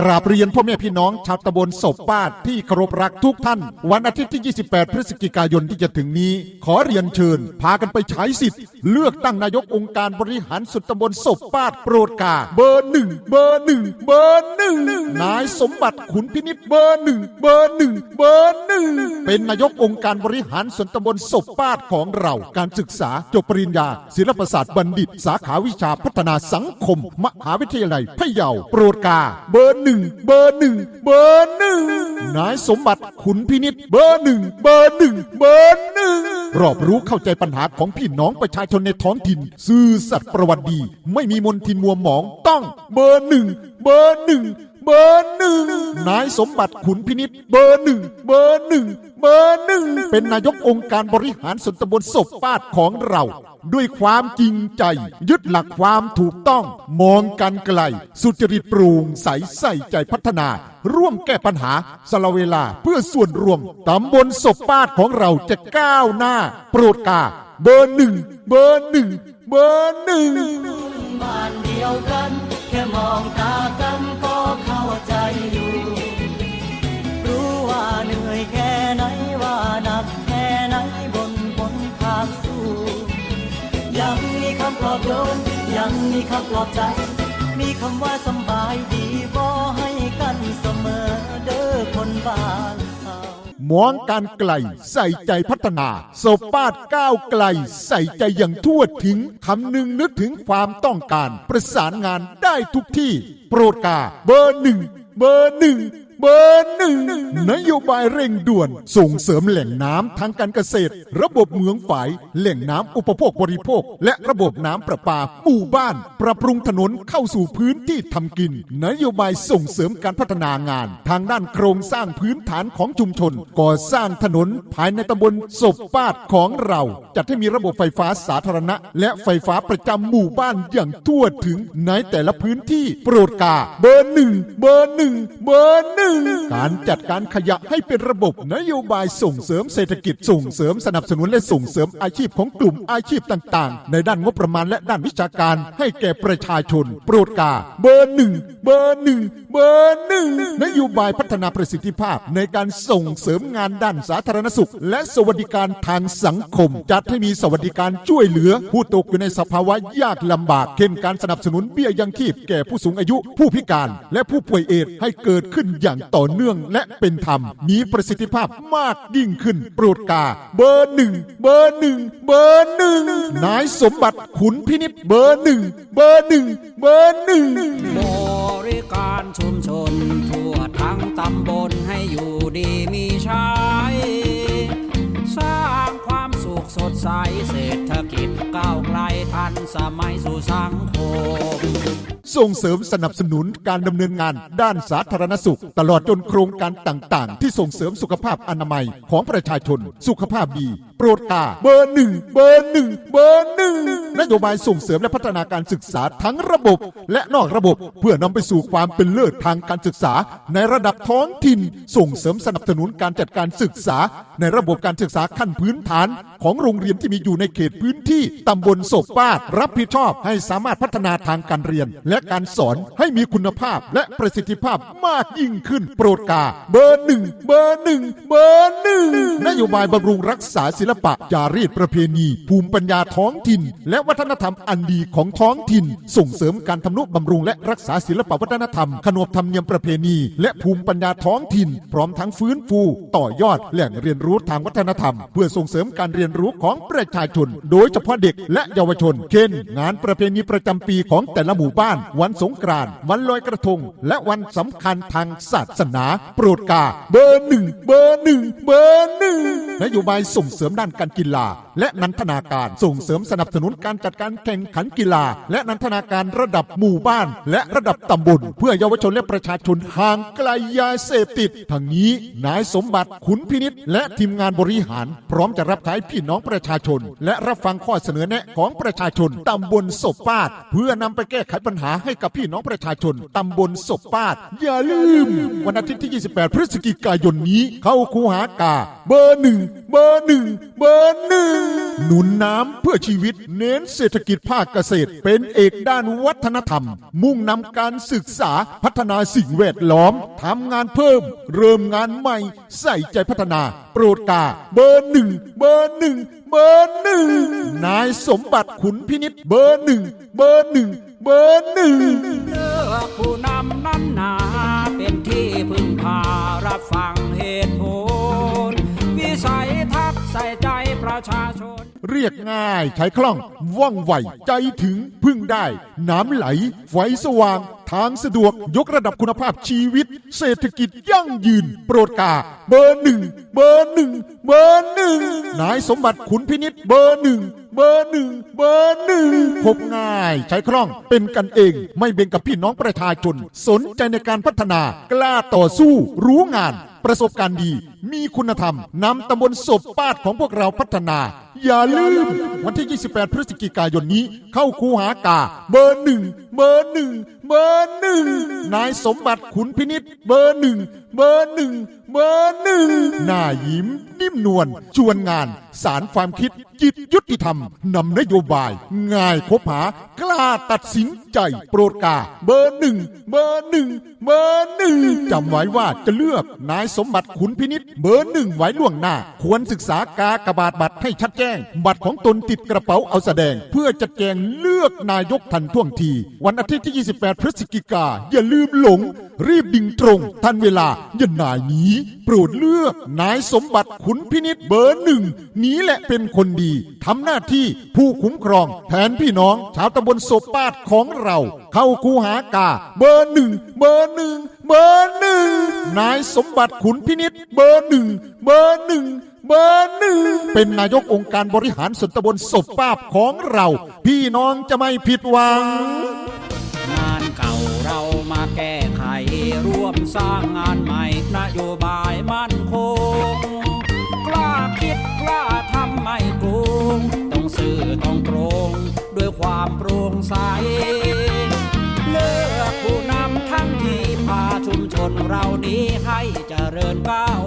กราบเรียนพ่อแม่พี่น้อง ชาวตำบลศพบ้าที่เคารพรักทุกท่าน วันอาทิตย์ที่ 28 พฤศจิกายนที่จะถึงนี้ ขอเรียนเชิญ พากันไปใช้สิทธิ์ เลือกตั้งนายกองค์การบริหารส่วนตำบลศพบ้าโปรดกา เบอร์หนึ่งเบอร์หนึ่งเบอร์หนึ่งนายสมบัติขุนพินิษเบอร์หนึ่งเบอร์หนึ่งเบอร์หนึ่งเป็นนายกองค์การบริหารส่วนตำบลศพบ้าของเราการศึกษาจบปริญญา ศิลปศาสตร์บัณฑิต สาขาวิชาพัฒนาสังคม มหาวิทยาลัยพะเยาโปรดกาเบอร์หนึ่งเบอร์หนึ่งเบอร์หนึ่งนายสมบัติขุนพินิษเบอร์หนึ่งเบอร์หนึ่งเบอร์หนึ่งรอบรู้เข้าใจปัญหาของพี่น้องประชาชนในท้องถิ่น ซื่อสัตย์ประวัติดี ไม่มีมนทินมัวหมองต้องเบอร์หนึ่งเบอร์หนึ่งเบอร์หนึ่งนายสมบัติขุนพินิษเบอร์หนึ่งเบอร์หนึ่งเบอร์หนึ่งเป็นนายกองค์การบริหารส่วนตำบลศพปาดของเรา ด้วยความจริงใจ ยึดหลักความถูกต้อง มองกันไกล สุจริตปร่งใสใส่ใจพัฒนา ร่วมแก้ปัญหาสละเวลาเพื่อส่วนรวมตำบลศพปาดของเราจะก้าวหน้า โปรดกา เบอร์หนึ่ง เบอร์หนึ่ง เบอร์หนึ่งบ้านเดียวกัน แค่มองตากันำปลอบโยนยังมีคำปลอบใจ มีคำว่าสบายดีบ่ให้กันเสมอเด้อคนบ้านมองการไกลใส่ใจพัฒนาศพปาดก้าวไกล ใส่ใจอย่างทั่วถึงคำหนึ่งนึกถึงความต้องการ ประสานงานได้ทุกที่ โปรดกาเบอร์หนึ่งเบอร์หนึ่ง บอร์หนึ่งนโยบายเร่งด่วนส่งเสริมแหล่งน้ำทางการเกษตร ระบบเหมืองฝาย แหล่งน้ำอุปโภคบริโภค และระบบน้ำประปาหมู่บ้าน ปรับปรุงถนนเข้าสู่พื้นที่ทำกิน นโยบายส่งเสริมการพัฒนางาน ทางด้านโครงสร้างพื้นฐานของชุมชน ก่อสร้างถนนภายในตำบลศพปาดของเรา จัดให้มีระบบไฟฟ้าสาธารณะ และไฟฟ้าประจำหมู่บ้านอย่างทั่วถึงในแต่ละพื้นที่โปรดกาเบอร์หนึ่งเบอร์หนึ่งเบอร์หนึ่งการจัดการขยะให้เป็นระบบนโยบายส่งเสริมเศรษฐกิจส่งเสริมสนับสนุนและส่งเสริมอาชีพของกลุ่มอาชีพต่าง ๆ ในด้านงบประมาณและด้านวิชาการ ให้แก่ประชาชน โปรดกา เบอร์หนึ่งเบอร์หนึ่งเบอร์หนึ่งนโยบายพัฒนาประสิทธิภาพ ในการส่งเสริมงานด้านสาธารณสุข และสวัสดิการทางสังคม จัดให้มีสวัสดิการช่วยเหลือ ผู้ตกอยู่ในสภาวะยากลำบากเช่นการสนับสนุนเบี้ยยังชีพแก่ผู้สูงอายุ ผู้พิการ และผู้ป่วยเอดส์ให้เกิดขึ้นอย่างต่อเนื่องและเป็นธรรม มีประสิทธิภาพมากยิ่งขึ้น โปรดกา เบอร์หนึ่งเบอร์หนึ่งเบอร์หนึ่งนายสมบัติขุนพินิษเบอร์หนึ่งเบอร์หนึ่งเบอร์หนึ่งบริการชุมชน ทั่วทั้งตำบลให้อยู่ดีมีใช้สร้างความสุขสดใสเศรษฐกิจก้าวไกลทันสมัยสู่สังคม ส่งเสริมสนับสนุนการดำเนินงานด้านสาธารณสุข ตลอดจนโครงการต่างๆ ที่ส่งเสริมสุขภาพอนามัยของประชาชน สุขภาพดี รดกาเบอร์หนึ่งเบอร์หนึ่งเบอร์หนึ่งนโยบายส่งเสริมและพัฒนาการศึกษาทั้งระบบ และนอกระบบเพื่อนำไปสู่ความเป็นเลิศทางการศึกษา ในระดับท้องถิ่น ส่งเสริมสนับสนุนการจัดการศึกษา ในระบบการศึกษาขั้นพื้นฐาน ของโรงเรียนที่มีอยู่ในเขตพื้นที่ตำบลศพป้าดรับผิดชอบให้สามารถพัฒนาทางการเรียน และการสอนให้มีคุณภาพและประสิทธิภาพมากยิ่งขึ้น โปรดกาเบอร์หนึ่งเบอร์หนึ่งเบอร์หนึ่งนโยบายบำรุงรักษาศิลปะจารีตประเพณี ภูมิปัญญาท้องถิ่น และวัฒนธรรมอันดีของท้องถิ่น ส่งเสริมการทำนุบำรุงและรักษาศิลปวัฒนธรรม ขนบธรรมเนียมประเพณี และภูมิปัญญาท้องถิ่น พร้อมทั้งฟื้นฟู ต่อยอดแหล่งเรียนรู้ทางวัฒนธรรม เพื่อส่งเสริมการเรียนรู้ของประชาชน โดยเฉพาะเด็กและเยาวชน เช่น งานประเพณีประจำปีของแต่ละหมู่บ้าน วันสงกรานต์วันลอยกระทง และวันสำคัญทางศาสนา โปรดกา เบอร์หนึ่งเบอร์หนึ่งเบอร์หนึ่งนโยบายส่งเสริมด้านการกีฬาและนันทนาการ ส่งเสริมสนับสนุนการจัดการแข่งขันกีฬา และนันทนาการระดับหมู่บ้าน และระดับตำบลเพื่อเยาวชนและประชาชนห่างไกลยาเสพติดทั้งนี้นายสมบัติขุนพินิษและทีมงานบริหาร พร้อมจะรับใช้พี่น้องประชาชน และรับฟังข้อเสนอแนะของประชาชนตำบลศพปาด เพื่อนำไปแก้ไขปัญหาให้กับพี่น้องประชาชนตำบลศพปาด อย่าลืม วันอาทิตย์ที่ 28 พฤศจิกายนนี้ เข้าคูหากา เบอร์หนึ่งเบอร์หนึ่งเบอร์หนึ่งหนุนน้ำเพื่อชีวิตเน้นเศรษฐกิจภาคเกษตร เป็นเอกด้านวัฒนธรรม มุ่งนำการศึกษาพัฒนาสิ่งแวดล้อมทำงานเพิ่ม เริ่มงานใหม่ ใส่ใจพัฒนา โปรดกา เบอร์หนึ่งเบอร์หนึ่งเบอร์หนึ่งนายสมบัติขุนพินิษเบอร์หนึ่งเบอร์หนึ่งเบอร์หนึ่งเลือกผู้นำนั้นนา เรียกง่ายใช้คล่อง ว่องไว ใจถึงพึ่งได้ น้ำไหล ไฟสว่าง ทางสะดวกยกระดับคุณภาพชีวิต เศรษฐกิจยั่งยืน โปรดกา เบอร์หนึ่ง เบอร์หนึ่ง เบอร์หนึ่ง นายสมบัติขุนพินิษเบอร์หนึ่งเบอร์หนึ่งเบอร์หนึ่งพบง่าย ใช้คล่องเป็นกันเอง ไม่เบ่งกับพี่น้องประชาชน สนใจในการพัฒนากล้าต่อสู้ รู้งาน ประสบการณ์ดี มีคุณธรรมนำตำบลศพปาดของพวกเราพัฒนา อย่าลืม วันที่ 28 พฤศจิกายนนี้ เข้าคูหากา เบอร์หนึ่งเบอร์หนึ่งเบอร์หนึ่งนายสมบัติขุนพินิษเบอร์หนึ่งเบอร์หนึ่งเบอร์หนึ่งหน้ายิ้ม นิ่มนวลชวนงาน สารความคิด จิตยุติธรรมนำนโยบาย ง่ายคบหากล้าตัดสินใจ โปรดกา เบอร์หนึ่งเบอร์หนึ่งเบอร์หนึ่งจำไว้ว่าจะเลือกนายสมบัติขุนพินิษเบอร์หนึ่งไว้ล่วงหน้า ควรศึกษากากบาทบัตรให้ชัดแจ้ง บัตรของตนติดกระเป๋าเอาแสดง เพื่อจะแจงเลือกนายกทันท่วงที วันอาทิตย์ที่ 28 พฤศจิกา อย่าลืมหลง รีบดิ่งตรง ทันเวลาอย่านายหนี้ โปรดเลือก นายสมบัติขุนพินิษเบอร์หนึ่งนี้แหละเป็นคนดีทำหน้าที่ผู้คุ้มครอง แทนพี่น้องชาวตำบลโศปาดของเรา เข้าคูหากา เบอร์หนึ่งเบอร์หนึ่ง เบอร์หนึ่งนายสมบัติขุนพินิษเบอร์หนึ่งเบอร์หนึ่งเบอร์หนึ่งเป็นนายกองค์การบริหารส่วนตำบลศพป้าบของเรา พี่น้องจะไม่ผิดหวัง งานเก่าเรามาแก้ไขร่วมสร้างงานใหม่นโยบายมั่น เรานี้ให้เจริญก้าว